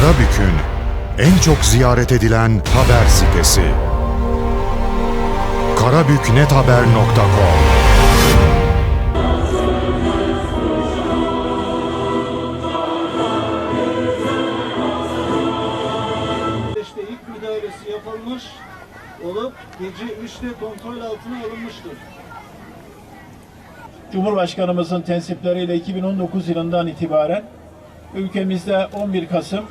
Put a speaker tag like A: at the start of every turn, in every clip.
A: Karabük'ün en çok ziyaret edilen haber sitesi. karabüknethaber.com
B: İşte ilk müdahalesi yapılmış olup gece 3'te kontrol altına alınmıştır.
C: Cumhurbaşkanımızın tensipleriyle 2019 yılından itibaren ülkemizde 11 Kasım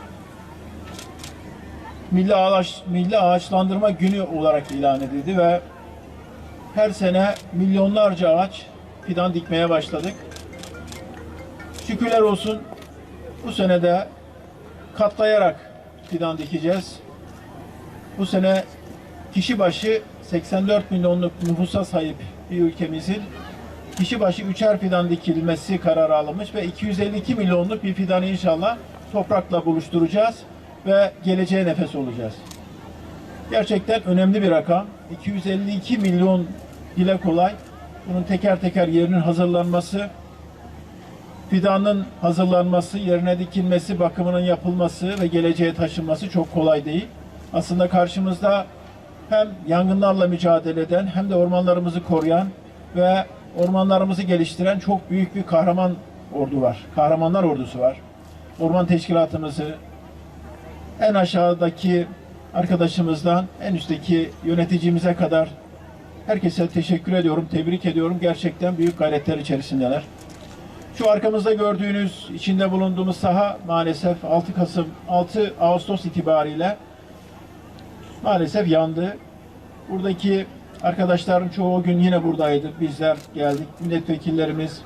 C: Milli, Ağaç, Milli Ağaçlandırma Günü olarak ilan edildi ve her sene milyonlarca ağaç fidan dikmeye başladık. Şükürler olsun bu sene de katlayarak fidan dikeceğiz. Bu sene kişi başı 84 milyonluk nüfusa sahip bir ülkemizin kişi başı üçer fidan dikilmesi kararı alınmış ve 252 milyonluk bir fidanı inşallah toprakla buluşturacağız ve geleceğe nefes olacağız. Gerçekten önemli bir rakam. 252 milyon dile kolay. Bunun teker teker yerinin hazırlanması, fidanın hazırlanması, yerine dikilmesi, bakımının yapılması ve geleceğe taşınması çok kolay değil. Aslında karşımızda hem yangınlarla mücadele eden hem de ormanlarımızı koruyan ve ormanlarımızı geliştiren çok büyük bir kahraman ordu var. Kahramanlar ordusu var. Orman teşkilatımızı en aşağıdaki arkadaşımızdan en üstteki yöneticimize kadar herkese teşekkür ediyorum, tebrik ediyorum. Gerçekten büyük gayretler içerisindeler. Şu arkamızda gördüğünüz, içinde bulunduğumuz saha maalesef 6 Kasım, 6 Ağustos itibariyle maalesef yandı. Buradaki arkadaşların çoğu gün yine buradaydı. Bizler geldik, milletvekillerimiz,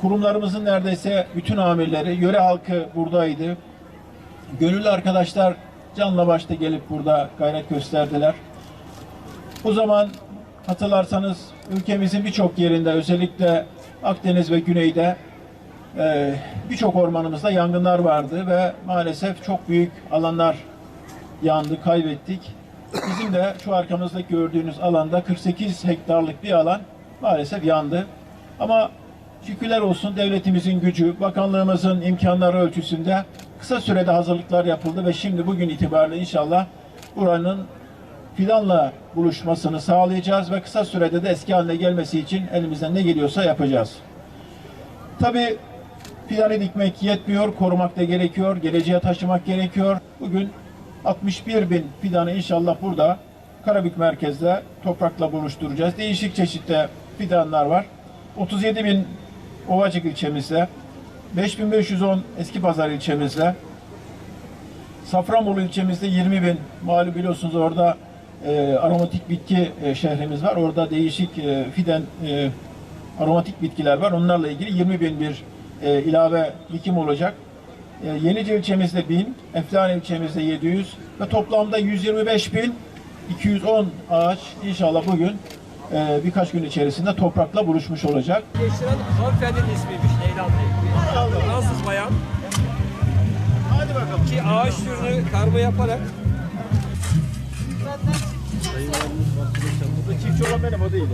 C: kurumlarımızın neredeyse bütün amirleri, yöre halkı buradaydı. Gönüllü arkadaşlar canla başta gelip burada gayret gösterdiler. O zaman hatırlarsanız ülkemizin birçok yerinde özellikle Akdeniz ve Güney'de e, birçok ormanımızda yangınlar vardı ve maalesef çok büyük alanlar yandı, kaybettik. Bizim de şu arkamızdaki gördüğünüz alanda 48 hektarlık bir alan maalesef yandı. Ama şükürler olsun devletimizin gücü, bakanlığımızın imkanları ölçüsünde kısa sürede hazırlıklar yapıldı ve şimdi bugün itibariyle inşallah buranın fidanla buluşmasını sağlayacağız ve kısa sürede de eski haline gelmesi için elimizden ne geliyorsa yapacağız. Tabii fidanı dikmek yetmiyor, korumak da gerekiyor, geleceğe taşımak gerekiyor. Bugün 61 bin fidanı inşallah burada Karabük merkezde toprakla buluşturacağız. Değişik çeşitli fidanlar var. 37 bin Ovacık ilçemizde, 5510 Eski Pazar ilçemizde, Safranbolu ilçemizde 20 bin, malum biliyorsunuz orada e, aromatik bitki e, şehrimiz var. Orada değişik e, fiden e, aromatik bitkiler var. Onlarla ilgili 20 bin bir e, ilave dikim olacak. E, Yenice ilçemizde 1000, Eflane ilçemizde 700 ve toplamda 125 bin 210 ağaç inşallah bugün e, birkaç gün içerisinde toprakla buluşmuş olacak.
D: Geçtiren hanımefendinin ismiymiş Leyla Bey. Fransız bayan
C: Hadi bakalım.
D: ki ağaç türünü karma yaparak
C: Burada çiftçi olan benim o değil.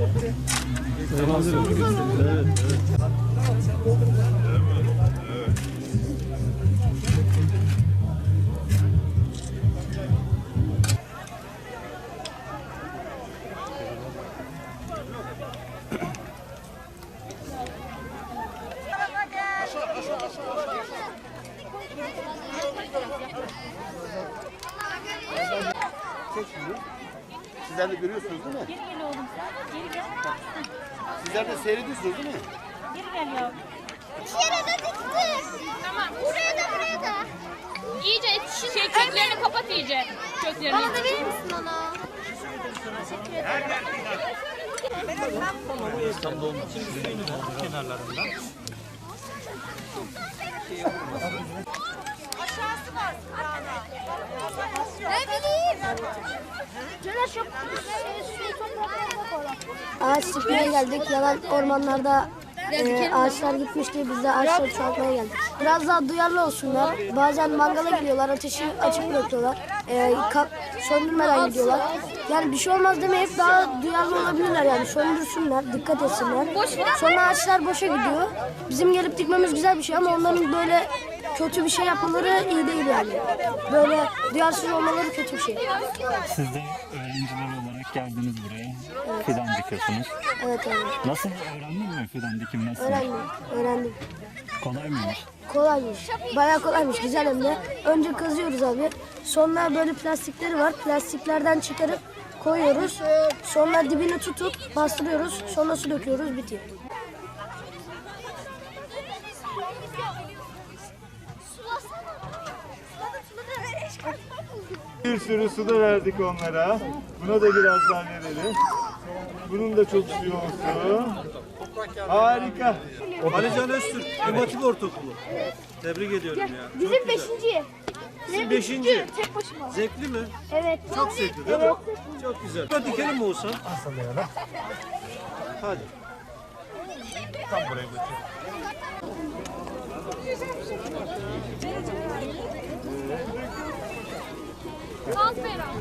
E: Sizler de görüyorsunuz değil mi?
F: Geri gel oğlum sen. Geri gel.
E: Sizler de seyrediyorsunuz değil mi?
F: Geri gel yavrum.
G: İki yere de diktik. Tamam. Buraya da buraya da.
H: İyice şey köklerini kapat iyice. Köklerini.
G: Bana da verir misin onu? Ne bileyim. Cana topraklarda koyalım.
I: Ağaç dikmeye geldik. Yalan ormanlarda e, ağaçlar gitmiş diye biz de ağaçları çoğaltmaya geldik. Biraz daha duyarlı olsunlar. Bazen mangala gidiyorlar, ateşi açık bırakıyorlar. E, söndürmeden gidiyorlar. Yani bir şey olmaz demeyip daha duyarlı olabilirler yani. Söndürsünler, dikkat etsinler. Sonra ağaçlar boşa gidiyor. Bizim gelip dikmemiz güzel bir şey ama onların böyle kötü bir şey yapmaları iyi değil yani. Böyle duyarsız olmaları kötü bir şey.
J: Siz de öğrenciler olarak geldiniz buraya. Fidan dikiyorsunuz.
I: Evet abi.
J: Nasıl öğrendin mi fidan dikimi nasıl?
I: Öğrendim. Öğrendim.
J: Kolay mıymış?
I: Kolaymış. Bayağı kolaymış. Güzel hem de. Önce kazıyoruz abi. Sonra böyle plastikleri var. Plastiklerden çıkarıp koyuyoruz. Sonra dibini tutup bastırıyoruz. Sonra su döküyoruz. Bitiyor.
K: Bir sürü su da verdik onlara. Buna da birazdan verelim. Bunun da çok suyu olsun. Harika.
B: Alican Öztürk, İmam Ortaokulu. Tebrik ediyorum ya.
G: Bizim beşinci.
B: Sizin beşinci.
G: Tek başıma.
B: Zevkli mi?
G: Evet.
B: Çok zevkli değil mi? Çok güzel. Hadi dikelim mi Oğuzhan? Hadi. Kaz Beram.